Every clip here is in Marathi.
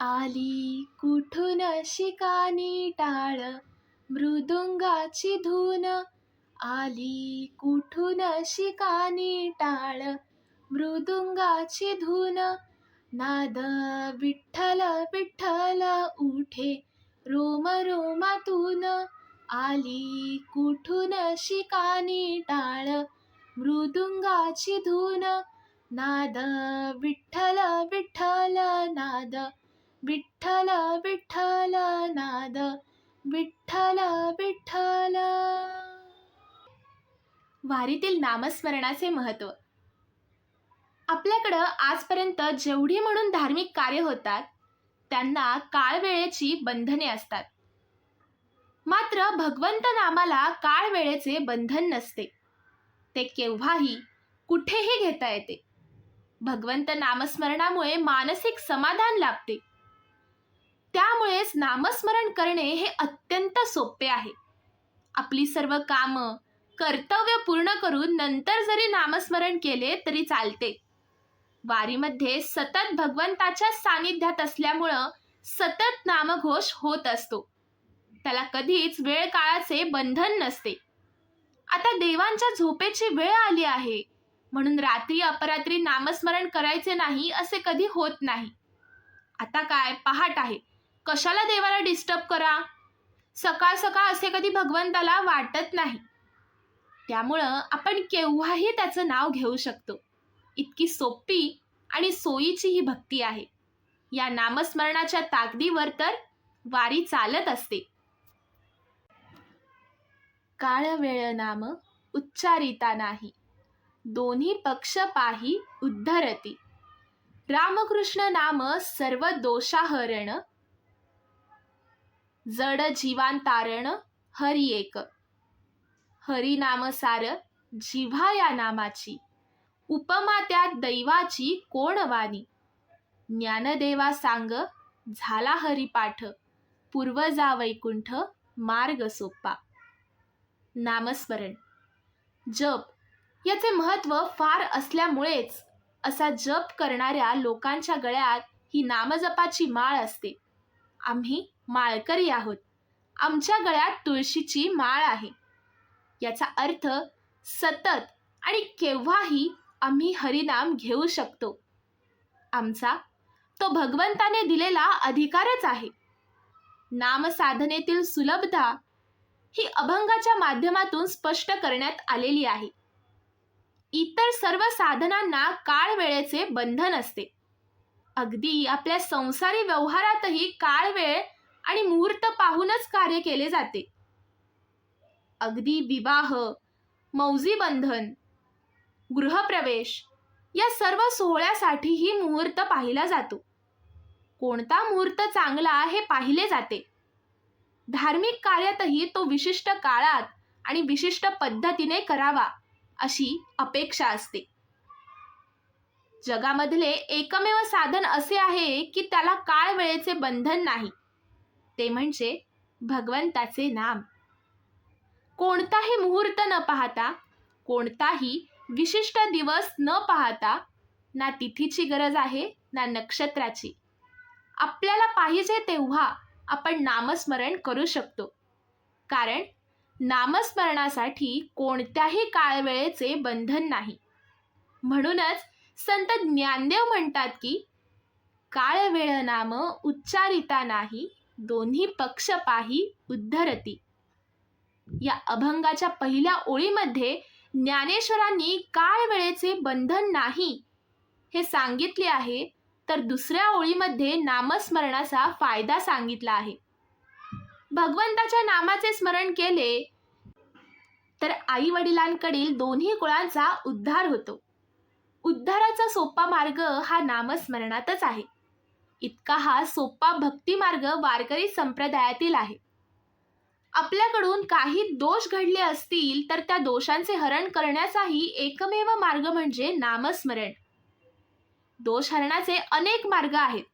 आली कुठून शिकानी टाळ? मृदुंगाची धून. आली कुठून शिकानी टाळ? मृदुंगाची धून. नाद विठ्ठल विठ्ठल उठे रोम रोमातून. आली कुठून शिकानी टाळ? मृदुंगाची धून. नाद विठ्ठल विठ्ठल नाद. विठ्ठल विठ्ठल नाद विठ्ठल विठ्ठल. वारीतील नामस्मरणाचे महत्त्व. आपल्याकडं आजपर्यंत जेवढी म्हणून धार्मिक कार्य होतात त्यांना काळ वेळेची बंधने असतात. मात्र भगवंत नामाला काळ वेळेचे बंधन नसते. ते केव्हाही कुठेही घेता येते. भगवंत नामस्मरणामुळे मानसिक समाधान लाभते. त्यामुळेच नामस्मरण करणे हे अत्यंत सोपे आहे. आपली सर्व कामं कर्तव्य पूर्ण करून नंतर जरी नामस्मरण केले तरी चालते. वारीमध्ये सतत भगवंताच्या सानिध्यात असल्यामुळं सतत नामघोष होत असतो. त्याला कधीच वेळ काळाचे बंधन नसते. आता देवांच्या झोपेची वेळ आली आहे म्हणून रात्री अपरात्री नामस्मरण करायचे नाही असे कधी होत नाही. आता काय पहाट आहे. कशाला देवाला डिस्टर्ब करा? सकाळ सकाळ असे कधी भगवंताला वाटत नाही. त्यामुळं आपण केव्हाही त्याचं नाव घेऊ शकतो. इतकी सोपी आणि सोयीची ही भक्ती आहे. या नामस्मरणाच्या ताकदीवर तर वारी चालत असते. काळ वेळ नाम उच्चारिता नाही. दोन्ही पक्ष पाही उद्धरती. रामकृष्ण नाम सर्व दोषाहरण जड जीवांतारण हरी एक. हरी नाम सार जिव्हा या नामाची. उपमा त्या दैवाची कोण वाणी? ज्ञानदेवा सांग झाला हरिपाठ पूर्वजा वैकुंठ मार्ग सोपा. नामस्मरण. जप. याचे महत्त्व फार असल्यामुळेच असा जप करणाऱ्या लोकांच्या गळ्यात ही नामजपाची माळ असते. आम्ही माळकरी आहोत. आमच्या गळ्यात तुळशीची माळ आहे. याचा अर्थ सतत आणि केव्हाही आम्ही हरिनाम घेऊ शकतो. आमचा तो भगवंताने दिलेला अधिकारच आहे. नामसाधनेतील सुलभता ही अभंगाच्या माध्यमातून स्पष्ट करण्यात आलेली आहे. इतर सर्व साधनांना काळ वेळेचे बंधन असते. अगदी आपल्या संसारी व्यवहारातही काळ वेळ आणि मुहूर्त पाहूनच कार्य केले जाते. अगदी विवाह मौजी बंधन गृहप्रवेश या सर्व सोहळ्यासाठीही मुहूर्त पाहिला जातो. कोणता मुहूर्त चांगला हे पाहिले जाते. धार्मिक कार्यातही तो विशिष्ट काळात आणि विशिष्ट पद्धतीने करावा अशी अपेक्षा असते. जगामधले एकमेव साधन असे आहे की त्याला काळ वेळेचे बंधन नाही. ते म्हणजे भगवंताचे नाम. कोणताही मुहूर्त न पाहता कोणताही विशिष्ट दिवस न पाहता ना तिथीची गरज आहे ना नक्षत्राची. आपल्याला पाहिजे तेव्हा आपण नामस्मरण करू शकतो. कारण नामस्मरणासाठी कोणत्याही काळवेळेचे बंधन नाही. म्हणूनच संत ज्ञानदेव म्हणतात की काळवेळ नाम उच्चारिता नाही दोन्ही पक्ष पाही उद्धरती. या अभंगाच्या पहिल्या ओळीमध्ये ज्ञानेश्वरांनी काळ वेळेचे बंधन नाही हे सांगितले आहे तर दुसऱ्या ओळीमध्ये नामस्मरणाचा फायदा सांगितला आहे. भगवंताच्या नामाचे स्मरण केले तर आई वडिलांकडील दोन्ही कुळांचा उद्धार होतो. उद्धाराचा सोपा मार्ग हा नामस्मरणातच आहे. इतका हा सोपा भक्ती मार्ग वारकरी संप्रदायातील आहे. आपल्याकडून काही दोष घडले असतील तर त्या दोषांचे हरण करण्याचाही एकमेव मार्ग म्हणजे नामस्मरण. दोष हरणाचे अनेक मार्ग आहेत.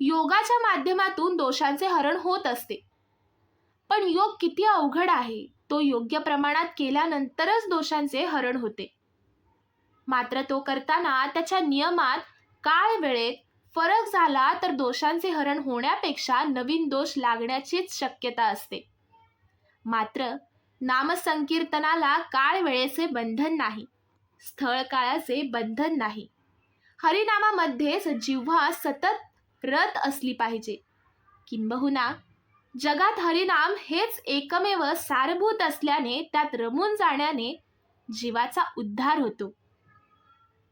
योगाच्या माध्यमातून दोषांचे हरण होत असते. पण योग किती अवघड आहे तो योग्य प्रमाणात केल्यानंतरच दोषांचे हरण होते. मात्र तो करताना त्याच्या नियमात काळ वेळेत फरक झाला तर दोषांचे हरण होण्यापेक्षा नवीन दोष लागण्याचीच शक्यता असते. मात्र नामसंकीर्तनाला काळ वेळेचे बंधन नाही स्थळ काळाचे बंधन नाही. हरिनामामध्येच जिव्हा सतत रत असली पाहिजे. किंबहुना जगात हरिनाम हेच एकमेव सारभूत असल्याने त्यात रमून जाण्याने जीवाचा उद्धार होतो.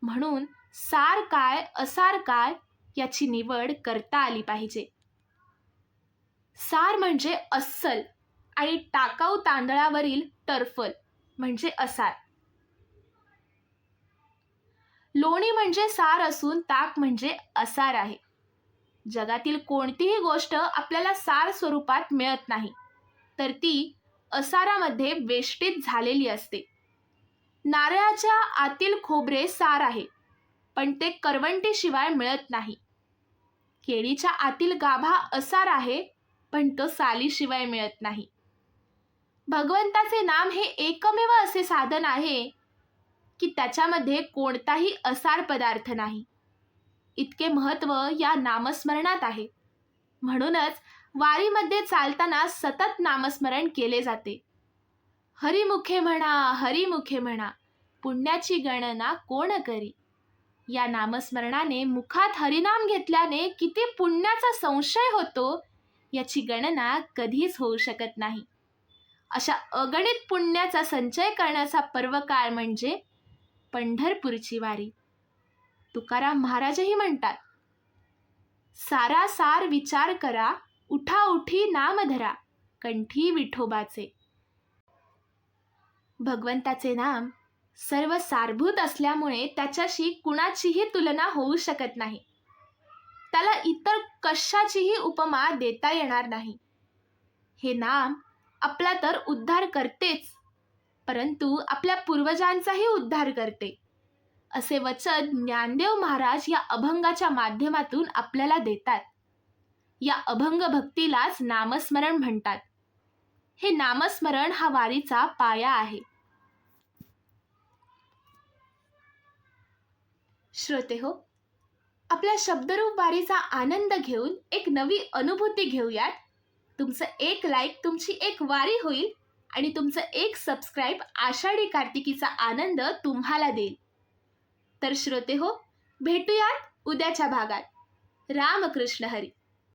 म्हणून सार काय असार काय याची निवड करता आली पाहिजे. सार म्हणजे अस्सल आणि टाकाऊ तांदळावरील टर्फल म्हणजे असार. लोणी म्हणजे सार असून ताक म्हणजे असार आहे. जगातील कोणतीही गोष्ट आपल्याला सार स्वरूपात मिळत नाही तर ती असारामध्ये वेष्टीत झालेली असते. नारळाच्या आतील खोबरे सार आहे. पण ते करवंटीशिवाय मिळत नाही. केळीच्या आतील गाभा असार आहे पण तो सालीशिवाय मिळत नाही. भगवंताचे नाम हे एकमेव असे साधन आहे की त्याच्यामध्ये कोणताही असार पदार्थ नाही. इतके महत्त्व या नामस्मरणात आहे. म्हणूनच वारीमध्ये चालताना सतत नामस्मरण केले जाते. हरिमुखे म्हणा हरिमुखे म्हणा पुण्याची गणना कोण करी? या नामस्मरणाने मुखात हरिनाम घेतल्याने किती पुण्याचा संशय होतो याची गणना कधीच होऊ शकत नाही. अशा अगणित पुण्याचा संचय करण्याचा पर्वकाळ म्हणजे पंढरपूरची वारी. तुकाराम महाराजही म्हणतात सारा सार विचार करा उठा उठी नाम धरा कंठी विठोबाचे. भगवंताचे नाम सर्व सारभूत असल्यामुळे त्याच्याशी कुणाचीही तुलना होऊ शकत नाही. त्याला इतर कशाचीही उपमा देता येणार नाही. हे नाम आपला तर उद्धार करतेच परंतु आपल्या पूर्वजांचाही उद्धार करते. असे वचन ज्ञानदेव महाराज या अभंगाच्या माध्यमातून आपल्याला देतात. या अभंग भक्तीलाच नामस्मरण म्हणतात. हे नामस्मरण हा वारीचा पाया आहे. श्रोते हो आपल्या शब्दरूप वारीचा आनंद घेऊन एक नवी अनुभूती घेऊयात. तुमचं एक लाईक तुमची एक वारी होईल आणि तुमचं एक सबस्क्राईब आषाढी कार्तिकीचा आनंद तुम्हाला देईल. तर श्रोते हो भेटूयात उद्याच्या भागात. रामकृष्ण हरी.